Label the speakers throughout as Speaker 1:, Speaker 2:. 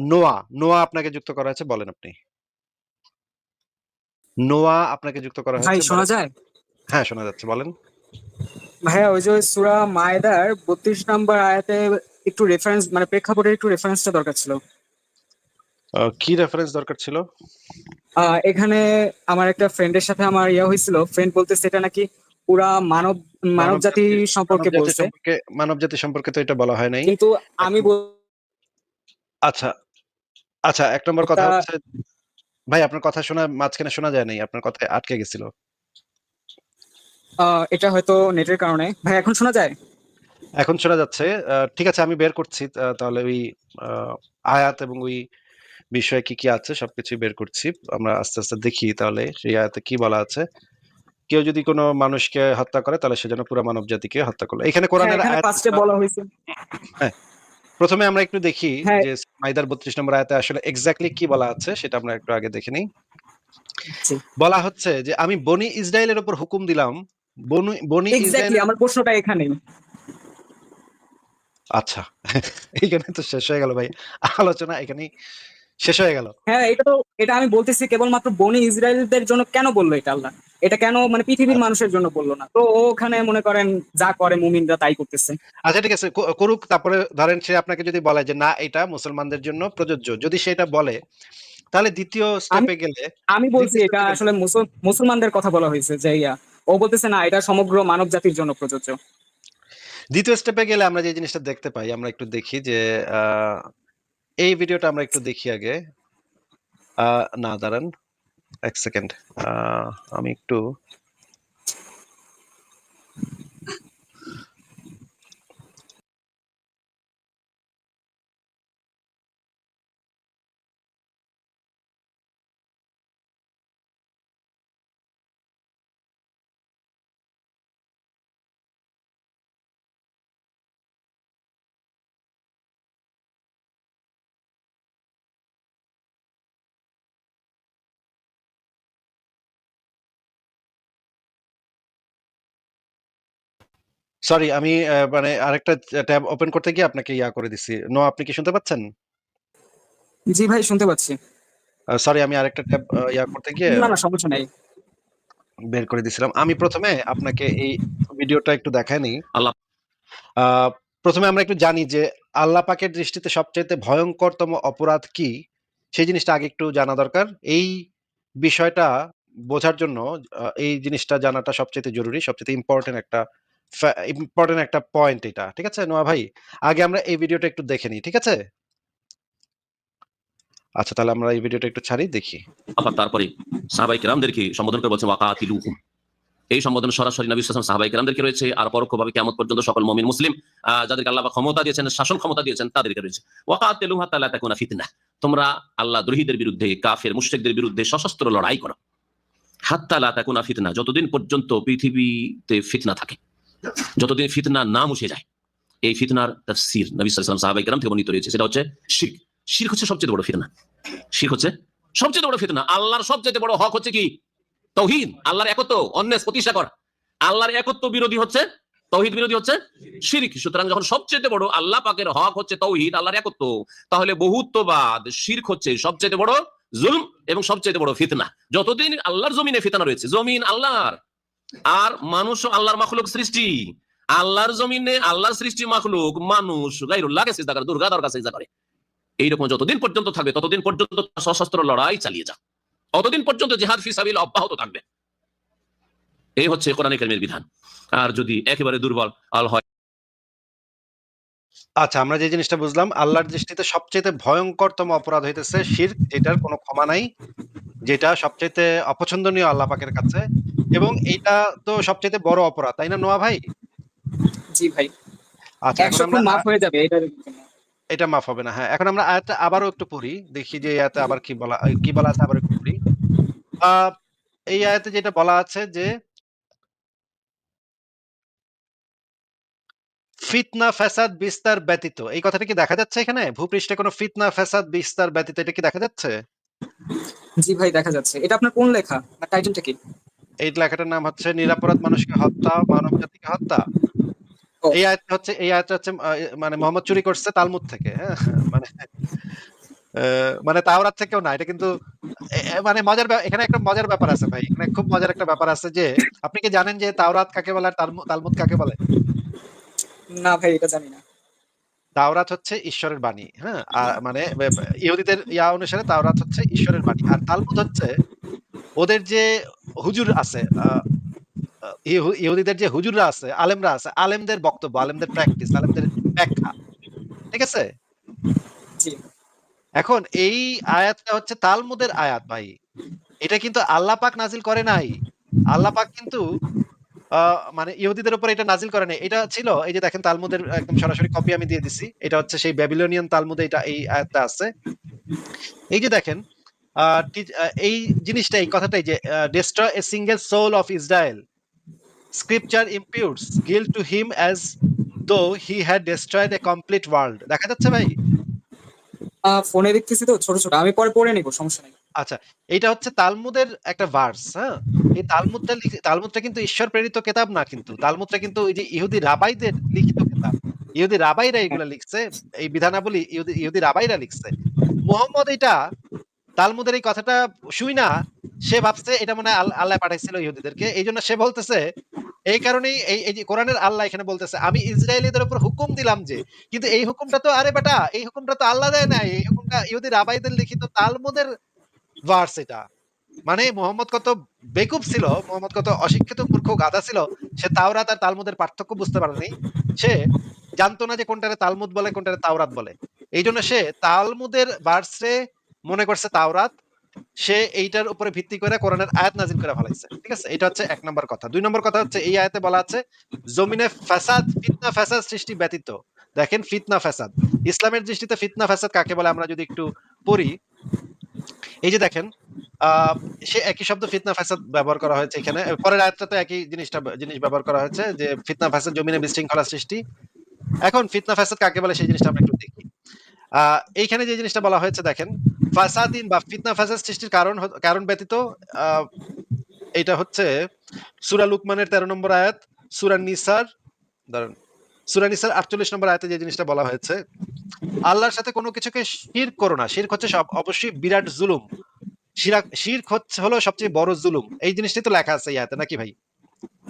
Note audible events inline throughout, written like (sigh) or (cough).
Speaker 1: নোয়া নোয়া আপনাকে যুক্ত করা হয়েছে বলেন আপনি। নোয়া আপনাকে যুক্ত করা
Speaker 2: ভাই
Speaker 1: হয়েছে
Speaker 2: শোনা যায়?
Speaker 1: হ্যাঁ শোনা যাচ্ছে বলেন।
Speaker 2: ভাইয়া ওই যে সুরা মায়েদার বত্রিশ নম্বর আয়াতে একটু রেফারেন্স মানে প্রেক্ষাপটের একটু রেফারেন্সটা দরকার ছিল।
Speaker 1: কি রেফারেন্স দরকার ছিল?
Speaker 2: এখানে আমার একটা ফ্রেন্ডের সাথে আমার ইয়া হয়েছিল। ফ্রেন্ড বলতেছে এটা নাকি পুরা মানব মানব জাতি সম্পর্কে বলছে।
Speaker 1: সম্পর্কে মানব জাতি সম্পর্কে তো এটা বলা হয় নাই।
Speaker 2: কিন্তু আমি বল-
Speaker 1: আচ্ছা আচ্ছা এক নম্বর কথা হচ্ছে ভাই আপনার কথা শোনা মাঝখানে শোনা যায় নাই আপনার কথা আটকে গেছিল।
Speaker 2: এটা হয়তো নেটের কারণে। ভাই এখন শোনা যায়?
Speaker 1: এখন শোনা যাচ্ছে। ঠিক আছে আমি বের করছি তাহলে ওই আয়াত এবং ওই বিষয়ে কি কি আছে সবকিছু বের করছি। আমরা আস্তে আস্তে দেখি তাহলে সেই আয়াতে কি বলা আছে। কেউ যদি কোনো মানুষকে হত্যা করে তাহলে সে যেন পুরো মানব জাতিকে হত্যা করল। এখানে
Speaker 2: হ্যাঁ,
Speaker 1: কোরআনের
Speaker 2: এখানে
Speaker 1: আয়াত
Speaker 2: বলা হয়েছে।
Speaker 1: প্রথমে আমরা একটু দেখি
Speaker 2: হ্যাঁ।
Speaker 1: যে মাইদার বত্রিশ নম্বর আয়াতে আসলে এক্স্যাক্টলি কি বলা আছে সেটা আমরা একটু আগে দেখে নিই। বলা হচ্ছে যে আমি বনি ইসরায়েলের উপর হুকুম দিলাম বনি বনি ইসরায়েল
Speaker 2: আমার প্রশ্নটা এখানেই
Speaker 1: আচ্ছা (laughs) এইখানে তো শেষ হয়ে গেল ভাই আলোচনা এখানেই শেষ হয়ে গেল।
Speaker 2: হ্যাঁ এটা তো এটা আমি বলতেছি কেবলমাত্র বনি ইসরায়েলদের জন্য কেন বলল এটা আল্লাহ? এটা কেন মানে পৃথিবীর মানুষের জন্য বলল না? তো ওখানে মনে করেন যা করে মুমিনরা তাই করতেছে।
Speaker 1: আচ্ছা ঠিক আছে। করুক তারপরে ধরেন সে আপনাকে যদি বলে যে না এটা মুসলমানদের জন্য প্রযোজ্য। যদি সেটা বলে তাহলে দ্বিতীয় স্টেপে গেলে
Speaker 2: আমি বলছি এটা আসলে মুসল- মুসলমানদের কথা বলা হয়েছে যে ইয়া ও বলতেছে না এটা সমগ্র মানব জাতির জন্য প্রযোজ্য।
Speaker 1: দ্বিতীয় স্টেপে গেলে আমরা যে জিনিসটা দেখতে পাই আমরা একটু দেখি যে আহ, এই ভিডিওটা আমরা একটু দেখি আগে। না দাঁড়ান। এক সেকেন্ড। আমি একটু সরি আমি আহ, মানে আরেকটা ট্যাব ওপেন করতে গিয়ে আপনাকে ইয়া করে দিছি। নো আপনি কি শুনতে পাচ্ছেন?
Speaker 2: জি ভাই শুনতে পাচ্ছি।
Speaker 1: সরি আমি আরেকটা ট্যাব ইয়া করতে গিয়ে
Speaker 2: না না সমস্যা নাই।
Speaker 1: বের করে দিছিলাম। আমি প্রথমে আপনাকে এই ভিডিওটা একটু দেখাই নিই
Speaker 3: আল্লাহ-
Speaker 1: আহ, প্রথমে আমরা একটু জানি যে আল্লাহ পাকের দৃষ্টিতে সবচেয়ে ভয়ঙ্করতম অপরাধ কি? সেই জিনিসটা আগে একটু জানা দরকার। এই বিষয়টা বোঝার জন্য আহ, এই জিনিসটা জানাটা সবচেয়ে জরুরি সবচেয়ে ইম্পর্টেন্ট একটা ইম্পর্টেন্ট একটা পয়েন্ট এটা, ঠিক আছে? নোয়া ভাই, আগে আমরা এই ভিডিওটা একটু দেখে নিই, ঠিক আছে? আচ্ছা তাহলে আমরা এই ভিডিওটা একটু ছাড়ি, দেখি।
Speaker 3: আবার তারপরে সাহাবাই কেরামদেরকে সম্বোধন করে ওয়াকাতিলুহুম এই সম্বোধন সরাসরি নবী সাল্লাল্লাহু সাহাবাই কেরামদেরকে রয়েছে, আর পরোক্ষভাবে কিয়ামত পর্যন্ত সকল মুমিন মুসলিম যাদেরকে আল্লাহ ক্ষমতা দিয়েছেন, শাসন ক্ষমতা দিয়েছেন, তাদেরকে রয়েছে। ওয়াকাতিলুহুম হাত্তা তাকুনা ফিতনা তোমরা আল্লাহ দ্রোহীদের বিরুদ্ধে, কাফের মুশরিকদের বিরুদ্ধে সশস্ত্র লড়াই করো। হাত্তা লা তাকুনা ফিতনা যতদিন পর্যন্ত পৃথিবীতে ফিতনা থাকে। যতদিন ফিতনা না মুছে যায়, এই ফিতনার তাফসীর নবী ওয়াসাল্লাম সাহাবাই কেরাম থেকে বর্ণিত রয়েছে। সেটা হচ্ছে শিরক। শিরক হচ্ছে সবচেয়ে বড় ফিতনা। শিরক হচ্ছে সবচেয়ে বড় ফিতনা। আল্লাহর সবচেয়ে বড় হক হচ্ছে কি? তৌহিদ। আল্লাহর একত্ব অন্যেস প্রতিষ্ঠা করা। আল্লাহর একত্ব বিরোধী হচ্ছে, তৌহিদ বিরোধী হচ্ছে শিরিক। সুতরাং যখন সবচেয়ে বড় আল্লাহ পাকের হক হচ্ছে তৌহিদ, আল্লাহর একত্ব, তাহলে বহুত্ববাদ শিরক হচ্ছে সবচেয়ে বড় জুলম এবং সবচেয়ে বড় ফিতনা। যতদিন আল্লাহর জমিনে ফিতনা রয়েছে, জমিন আল্লাহর আর মানুষ আল্লাহর মাখলুক সৃষ্টি। আল্লাহর জমিনে আল্লাহর সৃষ্টি মাখলুক, মানুষ গাইরুল্লাহকে সিজদা করে, দুর্গা দরগা সিজদা করে। এইরকম যতদিন পর্যন্ত থাকবে, ততদিন পর্যন্ত সশস্ত্র লড়াই চালিয়ে যা। ততদিন পর্যন্ত জেহাদ ফিসাবিল অব্যাহত থাকবে। এই হচ্ছে কোরআন কারিমের বিধান। আর যদি একেবারে দুর্বল আল হয়
Speaker 1: আচ্ছা আমরা যে জিনিসটা বুঝলাম আল্লাহর দৃষ্টিতে সবচেয়ে ভয়ঙ্করতম অপরাধ হইতেছে শির যেটার কোনো ক্ষমা নাই যেটা সবচেয়ে অপছন্দনীয় আল্লাহ পাকের কাছে এবং এটা তো সবচেয়ে বড় অপরাধ তাই না নোয়া ভাই?
Speaker 2: জি ভাই।
Speaker 1: আচ্ছা এখন আমরা
Speaker 2: মাফ হয়ে যাবে এটা
Speaker 1: এটা মাফ হবে না হ্যাঁ এখন আমরা আয়াতটা আবারও একটু পড়ি দেখি যে আয়াতে আবার কি বলা কি বলা আছে আবার একটু পড়ি। এই আয়াতে যেটা বলা আছে যে ফিতনা ফ্যাসাদ বিস্তার ব্যতীত। এই কথাটা কি দেখা যাচ্ছে এখানে? ভূপৃষ্ঠে কোনো ফিতনা ফ্যাসাদ বিস্তার ব্যতীত এটা কি দেখা যাচ্ছে?
Speaker 2: জি ভাই দেখা যাচ্ছে। এটা আপনার কোন লেখা? না টাইটেলটা কি?
Speaker 1: এই লেখাটার নাম হচ্ছে নিরাপরাধ মানুষকে হত্যা মানব জাতিকে হত্যা। এই আয়াত হচ্ছে এই আয়াত হচ্ছে মানে মোহাম্মদ চুরি করছে তালমুদ থেকে হ্যাঁ? (laughs) মানে মানে তাওরাত থেকেও না এটা কিন্তু মানে মজার এখানে একটা মজার ব্যাপার আছে ভাই এখানে খুব মজার একটা ব্যাপার আছে যে আপনি কি জানেন যে তাওরাত কাকে বলে আর তালমুদ কাকে বলে?
Speaker 2: না ভাই এটা জানি না।
Speaker 1: তাওরাত হচ্ছে ঈশ্বরের বাণী হ্যাঁ? আর মানে ইহুদিদের ইয়া অনুসারে তাওরাত হচ্ছে ঈশ্বরের বাণী। আর তালমুদ হচ্ছে ওদের যে হুজুর আছে ইহুদিদের যে হুজুররা আছে আলেমরা আছে আলেমদের বক্তব্য আলেমদের প্র্যাকটিস আলেমদের ব্যাখ্যা ঠিক আছে? এখন এই আয়াতটা হচ্ছে তালমুদের আয়াত ভাই। এটা কিন্তু আল্লাহ পাক নাজিল করে নাই। আল্লাহ পাক কিন্তু মানে ইহুদিদের উপর এটা নাজিল করে নাই। এটা ছিল, এই যে দেখেন তালমুদের একদম সরাসরি কপি আমি দিয়ে দিছি। এটা হচ্ছে সেই ব্যাবিলনিয়ান তালমুদে এটা এই আয়াতটা আছে। এই যে দেখেন এই জিনিসটা, এই কথাটাই যে destroy a single soul of Israel scripture imputes guilt to him as though he had destroyed a complete world দেখা যাচ্ছে ভাই?
Speaker 2: ফোনে দেখতেছি তো, ছোট ছোট। আমি পরে পড়ে নিব, সমস্যা নেই।
Speaker 1: আচ্ছা এটা হচ্ছে তালমুদের একটা ভার্স হ্যাঁ? এই তালমুদটা তালমুদটা কিন্তু ঈশ্বর প্রেরিত কেতাব না কিন্তু। তালমুদটা কিন্তু ওই যে ইহুদি রাবাইদের লিখিত কেতাব। ইহুদি রাবাইরা এগুলা লিখছে, এই বিধানাবলী ইহুদি ইহুদি রাবাইরা লিখছে। মোহাম্মদ এটা তালমুদের এই কথাটা শুই না, সে ভাবছে এটা মনে হয় আল্লাহ পাঠাইছিল ইহুদিদেরকে। এই জন্য সে বলতেছে, এই কারণেই এই এই যে কোরআনের আল্লাহ এখানে বলতেছে, আমি ইসরায়েলিদের উপর হুকুম দিলাম যে, কিন্তু এই হুকুমটা তো, আরে বেটা, এই হুকুমটা তো আল্লাহ দেয় নাই, এই হুকুমটা ইহুদি রাবাইদের লিখিত তালমুদের ভার্স এটা মানে মোহাম্মদ কত বেকুব ছিল, মোহাম্মদ কত অশিক্ষিত, মূর্খ, গাধা ছিল, সে তাওরাত আর তালমুদের পার্থক্য বুঝতে পারেনি। সে জানতো না যে কোনটারে তালমুদ বলে, কোনটারে তাওরাত বলে। এই জন্য সে তালমুদের ভার্সে মনে করছে তাওরাত। সে এইটার উপরে ভিত্তি করে কোরআনের আয়াত নাজিল করে ফেলাইছে। ঠিক আছে? এটা হচ্ছে এক নম্বর কথা। দুই নম্বর কথা হচ্ছে, এই আয়াতে বলা আছে, জমিনে ফাসাদ ফিতনা ফাসাদ সৃষ্টি ব্যতীত। দেখেন, ফিতনা ফাসাদ ইসলামের দৃষ্টিতে ফিতনা ফাসাদ কাকে বলে? আমরা যদি একটু পড়ি এই যে দেখেন সে একই শব্দ ফিতনা ফাসাদ ব্যবহার করা হয়েছে এখানে। পরের আয়াতটাতে একই জিনিসটা, জিনিস ব্যবহার করা হয়েছে যে ফিতনা ফাসাদ জমিনে বিশৃঙ্খলা সৃষ্টি। এখন ফিতনা ফাসাদ কাকে বলে সেই জিনিসটা আমরা একটু দেখি। এইখানে যে জিনিসটা বলা হয়েছে, দেখেন, ফাসাদিন বা ফিতনা ফাসাদ সৃষ্টির কারণ কারণ ব্যতীত এটা হচ্ছে সুরা লুকমানের তেরো নম্বর আয়াত, সুরা নিসার দাঁড়ান সূরা নিসার আটচল্লিশ নম্বর আয়াতে যে জিনিসটা বলা হয়েছে আল্লাহর সাথে কোনো কিছুকে শির করো না। শির হচ্ছে সব অবশ্যই বিরাট জুলুম। শিরাক শিরক হচ্ছে হলো সবচেয়ে বড় জুলুম। এই জিনিসটাই তো লেখা আছে ইয়াতে নাকি ভাই?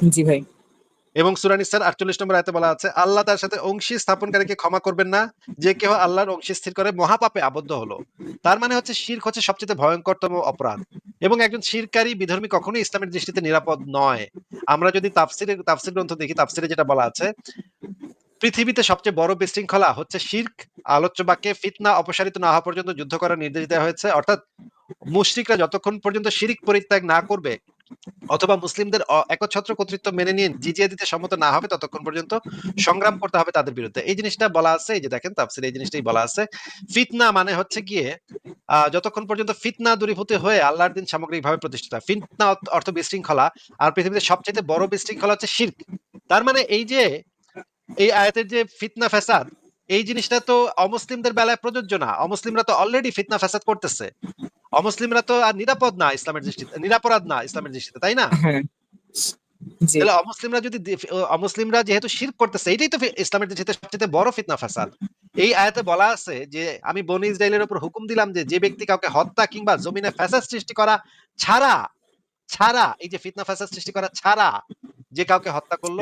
Speaker 2: জি ভাই।
Speaker 1: এবং সূরা নিসার 48 নম্বর আয়াতে বলা আছে আল্লাহ তার সাথে অংশী স্থাপনকারীকে ক্ষমা করবেন না যে কেউ আল্লাহর অংশী স্থির করে মহাপাপে আবদ্ধ হলো। তার মানে হচ্ছে শিরক হচ্ছে সবচেয়ে ভয়ঙ্করতম অপরাধ। এবং একজন শিরকারী বিধর্মী কখনোই ইসলামের দৃষ্টিতে নিরাপদ নয়। আমরা যদি তাফসিরে তাফসির গ্রন্থ দেখি তাফসিরে যেটা বলা আছে পৃথিবীতে সবচেয়ে বড় বিশৃঙ্খলা হচ্ছে শির্ক। আলোচ্য বাক্যে ফিতনা অপসারিত না হওয়া পর্যন্ত যুদ্ধ করার নির্দেশ দেওয়া হয়েছে। অর্থাৎ মুশরিকরা যতক্ষণ পর্যন্ত শিরিক পরিত্যাগ না করবে অথবা মুসলিমদের একচ্ছত্র কর্তৃত্ব মেনে নিয়ে জিজিয়া দিতে সম্মত না হবে, ততক্ষণ পর্যন্ত সংগ্রাম করতে হবে তাদের বিরুদ্ধে। এই জিনিসটা বলা আছে, এই যে দেখেন তাফসিরে এই জিনিসটাই বলা আছে। ফিতনা মানে হচ্ছে গিয়ে যতক্ষণ পর্যন্ত ফিতনা দূরীভূত হয়ে আল্লাহর দিন সামগ্রিকভাবে প্রতিষ্ঠিত। ফিতনা অর্থ বিশৃঙ্খলা। আর পৃথিবীতে সবচেয়ে বড় বিশৃঙ্খলা হচ্ছে শির্ক। তার মানে এই যে এই আয়াতের যে ফিতনা ফ্যাসাদ এই জিনিসটা তো অমুসলিমদের বেলায় প্রযোজ্য না। অমুসলিমরা তো অলরেডি ফিতনা ফ্যাসাদ করতেছে। অমুসলিমরা তো আর নিরাপদ না ইসলামের দৃষ্টিতে নিরাপরাধ না ইসলামের দৃষ্টিতে তাই না?
Speaker 2: হ্যাঁ।
Speaker 1: তাহলে অমুসলিমরা যদি অমুসলিমরা যেহেতু শিরক করতেছে এটাই তো ইসলামের দৃষ্টিতে সবচেয়ে বড় ফিতনা ফাসাদ এই আয়াতে বলা আছে যে আমি বনি ইসরায়েলের উপর হুকুম দিলাম যে যে ব্যক্তি কাউকে হত্যা কিংবা জমিনে ফ্যাসাদ সৃষ্টি করা ছাড়া ছাড়া এই যে ফিতনা ফ্যাসাদ সৃষ্টি করা ছাড়া যে কাউকে হত্যা করল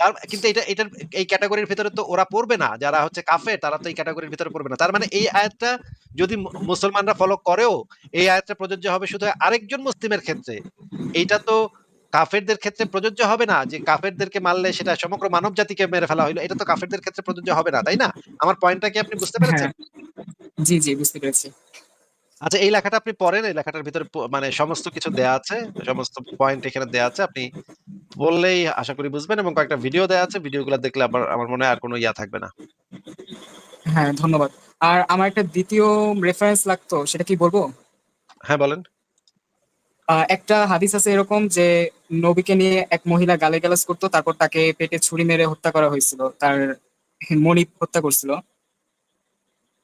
Speaker 1: তার কিন্তু এটা এটার এই ক্যাটাগরির ভিতরে তো ওরা পড়বে না যারা হচ্ছে কাফের তারা তো এই ক্যাটাগরির ভিতরে পড়বে না। তার মানে এই আয়াতটা যদি মুসলমানরা ফলো করেও এই আয়াতটা প্রযোজ্য হবে শুধু আরেকজন মুসলিমের ক্ষেত্রে। এইটা তো কাফেরদের ক্ষেত্রে প্রযোজ্য হবে না যে কাফেরদেরকে মারলে সেটা সমগ্র মানব জাতিকে মেরে ফেলা হইল এটা তো কাফেরদের ক্ষেত্রে প্রযোজ্য হবে না তাই না? আমার পয়েন্টটা কি আপনি বুঝতে পেরেছেন?
Speaker 2: হ্যাঁ জি জি বুঝতে পেরেছি।
Speaker 1: আচ্ছা এই লেখাটা আপনি পড়েন এই লেখাটার ভিতরে মানে সমস্ত কিছু দেয়া আছে সমস্ত পয়েন্ট এখানে দেয়া আছে আপনি বললেই আশা করি বুঝবেন এবং কয়েকটা ভিডিও দেয়া আছে ভিডিওগুলো দেখলে আবার আমার মনে হয় আর কোনো ইয়া থাকবে না।
Speaker 2: হ্যাঁ ধন্যবাদ। আর আমার একটা দ্বিতীয় রেফারেন্স লাগতো সেটা কি বলব?
Speaker 1: হ্যাঁ বলেন।
Speaker 2: একটা হাদিস আছে এরকম যে নবীকে নিয়ে এক মহিলা গালিগালাজ করতো তারপর তাকে পেটে ছুরি মেরে হত্যা করা হয়েছিল তার মনিব হত্যা করছিল।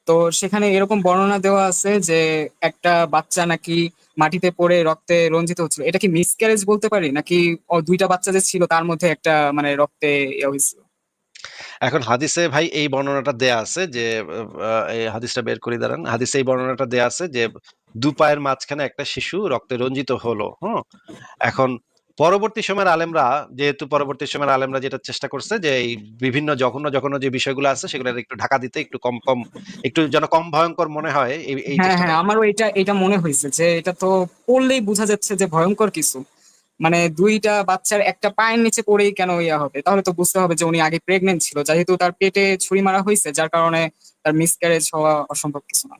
Speaker 2: তো সেখানে এরকম বর্ণনা দেওয়া আছে যে একটা বাচ্চা নাকি মাটিতে পড়ে রক্তে রঞ্জিত হচ্ছিল। এটা কি মিসক্যারেজ বলতে পারি? নাকি দুইটা বাচ্চা যে ছিল তার মধ্যে একটা মানে রক্তে হয়েছিল?
Speaker 1: এখন হাদিসে ভাই এই বর্ণনাটা দেয়া আছে যে এই হাদিসটা বের করে দাঁড়ান। হাদিসে এই বর্ণনাটা দেয়া আছে যে, দু পায়ের মাঝখানে একটা শিশু রক্তে রঞ্জিত হলো, হুম? এখন পরবর্তী সময়ের আলেমরা যেহেতু পরবর্তী সময়ের আলেমরা যেটা চেষ্টা করছে যে এই বিভিন্ন জঘন্য জঘন্য যে বিষয়গুলো আছে সেগুলো একটু ঢাকা দিতে একটু কম কম একটু যেন কম ভয়ঙ্কর মনে হয় এই
Speaker 2: হ্যাঁ হ্যাঁ আমারও এটা এটা মনে হয়েছে যে এটা তো পড়লেই বোঝা যাচ্ছে যে ভয়ঙ্কর কিছু। মানে দুইটা বাচ্চার একটা পায়ের নিচে পড়েই কেন ইয়া হবে? তাহলে তো বুঝতে হবে যে উনি আগে প্রেগনেন্ট ছিল যেহেতু তার পেটে ছুরি মারা হয়েছে যার কারণে তার মিসক্যারেজ হওয়া অসম্ভব কিছু না।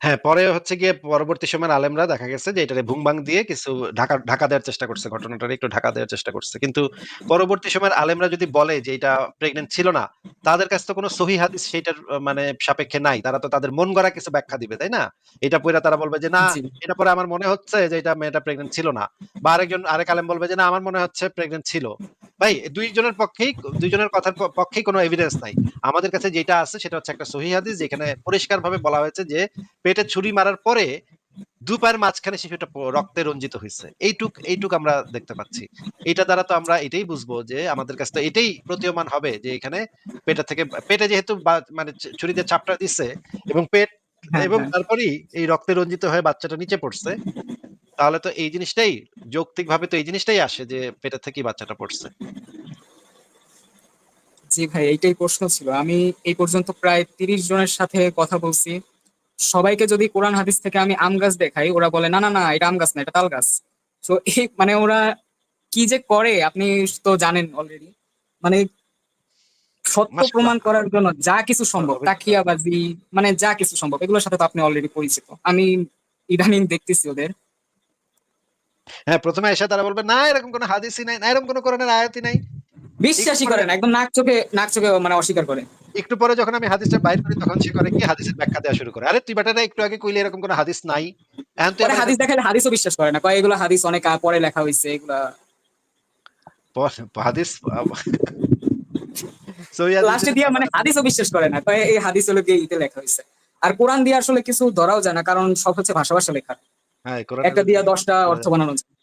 Speaker 1: হ্যাঁ পরে হচ্ছে গিয়ে পরবর্তী সময়ের আলেমরা দেখা গেছে যে এটারে ভুংবাং দিয়ে কিছু ঢাকা ঢাকা দেওয়ার চেষ্টা করছে ঘটনাটার একটু ঢাকা দেওয়ার চেষ্টা করছে। কিন্তু পরবর্তী সময়ের আলেমরা যদি বলে যে এটা প্রেগনেন্ট ছিল না তাদের কাছে তো কোনো সহি হাদিস সেইটার আহ, মানে সাপেক্ষে নাই। তারা তো তাদের মন গড়া কিছু ব্যাখ্যা দিবে তাই না? এটা পড়ে তারা বলবে যে না
Speaker 2: জি।
Speaker 1: এটা পরে আমার মনে হচ্ছে যে এটা মেয়েটা প্রেগনেন্ট ছিল না। বা আরেকজন আরেক আলেম বলবে যে না আমার মনে হচ্ছে প্রেগনেন্ট ছিল। ভাই দুইজনের পক্ষেই দুইজনের কথার প- পক্ষেই কোনো এভিডেন্স নাই। আমাদের কাছে যেটা আছে সেটা হচ্ছে একটা সহি হাদিস যেখানে পরিষ্কার ভাবে বলা হয়েছে যে পেটে ছুরি মারার পরে দু পায়ের মাঝখানে শিশুটা রক্তে রঞ্জিত হয়েছে। এইটুক এইটুক আমরা দেখতে পাচ্ছি। এটা দ্বারা তো আমরা এটাই বুঝব যে আমাদের কাছে এটাই প্রতীয়মান হবে যে এখানে পেটে থেকে পেটে যেহেতু মানে ছ- ছুরি দিয়ে চাপটা দিচ্ছে এবং পেট
Speaker 2: হ্যাঁ
Speaker 1: এবং
Speaker 2: হ্যাঁ।
Speaker 1: তারপরেই এই রক্তে রঞ্জিত হয়ে বাচ্চাটা নিচে পড়ছে তাহলে তো এই জিনিসটাই যৌক্তিক ভাবে তো এই জিনিসটাই আসে যে পেটের থেকেই বাচ্চাটা পড়ছে।
Speaker 2: জি ভাই এইটাই প্রশ্ন ছিল। আমি এই পর্যন্ত প্রায় তিরিশ জনের সাথে কথা বলছি। সবাইকে যদি কোরআন হাদিস থেকে আমি আম গাছ দেখাই ওরা বলে না না না এটা আম গাছ না এটা তাল গাছ। তো এই মানে ওরা কি যে করে আপনি তো জানেন অলরেডি মানে সত্য। প্রমাণ করার জন্য যা কিছু সম্ভব তাকিয়াবাজি মানে যা কিছু সম্ভব এগুলোর সাথে তো আপনি অলরেডি পরিচিত। আমি ইদানিং দেখতেছি ওদের।
Speaker 1: হ্যাঁ প্রথমে এসে তারা বলবে না এরকম কোনো হাদিসই নাই না এরকম কোনো কোরআনের আয়াতই নাই।
Speaker 2: বিশ্বাসই করে না একদম নাক চোখে নাক চোখে মানে অস্বীকার করে।
Speaker 1: একটু পরে যখন আমি হাদিসটা বাইর করি তখন সে করে কি? হাদিসের ব্যাখ্যা দেওয়া শুরু করে। আরে তুই বেটারা একটু আগে কইলে এরকম কোনো হাদিস নাই। এখন তুই
Speaker 2: হাদিস দেখালে হাদিসও বিশ্বাস করে না। কয় এগুলো হাদিস অনেক পরে লেখা হয়েছে এগুলা
Speaker 1: হাদিস হাদিস
Speaker 2: লাস্টে দিয়া মানে হাদিসও বিশ্বাস করে না। কয় এই হাদিস হলো গিয়ে ইতে লেখা হয়েছে আর কোরআন দিয়ে আসলে কিছু ধরাও যায় না কারণ সব হচ্ছে ভাষা ভাষা লেখা।
Speaker 1: হ্যাঁ
Speaker 2: একটা দিয়া দশটা অর্থ বানানো যায়।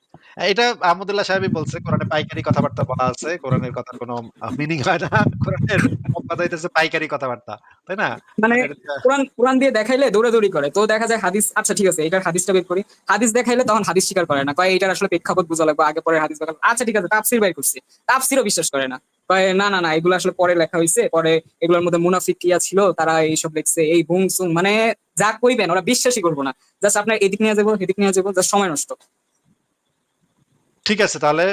Speaker 1: এটা আহমদুল্লাহ সাহেবই বলছে কোরআনে পাইকারি কথাবার্তা বলা আছে কোরআনের কথার কোনো মিনিং হয় না। কোরআনের কথা হইতেছে পাইকারি কথাবার্তা তাই না?
Speaker 2: মানে কোরআন কোরআন দিয়ে দেখাইলে দৌড়াদৌড়ি করে। তো দেখা যায় হাদিস আচ্ছা ঠিক আছে এটার হাদিসটা বের করি। হাদিস দেখাইলে তখন হাদিস স্বীকার করে না। কয় এটার আসলে প্রেক্ষাপট বোঝা লাগবে আগে পরে হাদিস দেখাল আচ্ছা ঠিক আছে তাফসির বাইর করছি। তাফসিরও বিশ্বাস করে না। কয় না না না এগুলো আসলে পরে লেখা হয়েছে পরে এগুলোর মধ্যে মুনাফিক কিয়া ছিল তারা এইসব লিখছে এই বুং সুং মানে যা কইবেন ওরা বিশ্বাসই করব না। জাস্ট আপনার এদিক নিয়ে যাব এদিক নিয়ে যাব জাস্ট সময় নষ্ট।
Speaker 1: ঠিক আছে তাহলে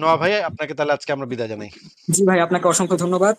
Speaker 1: নোয়া ভাই, আপনাকে তাহলে আজকে আমরা বিদায় জানাই।
Speaker 2: জি ভাই, আপনাকে অসংখ্য ধন্যবাদ।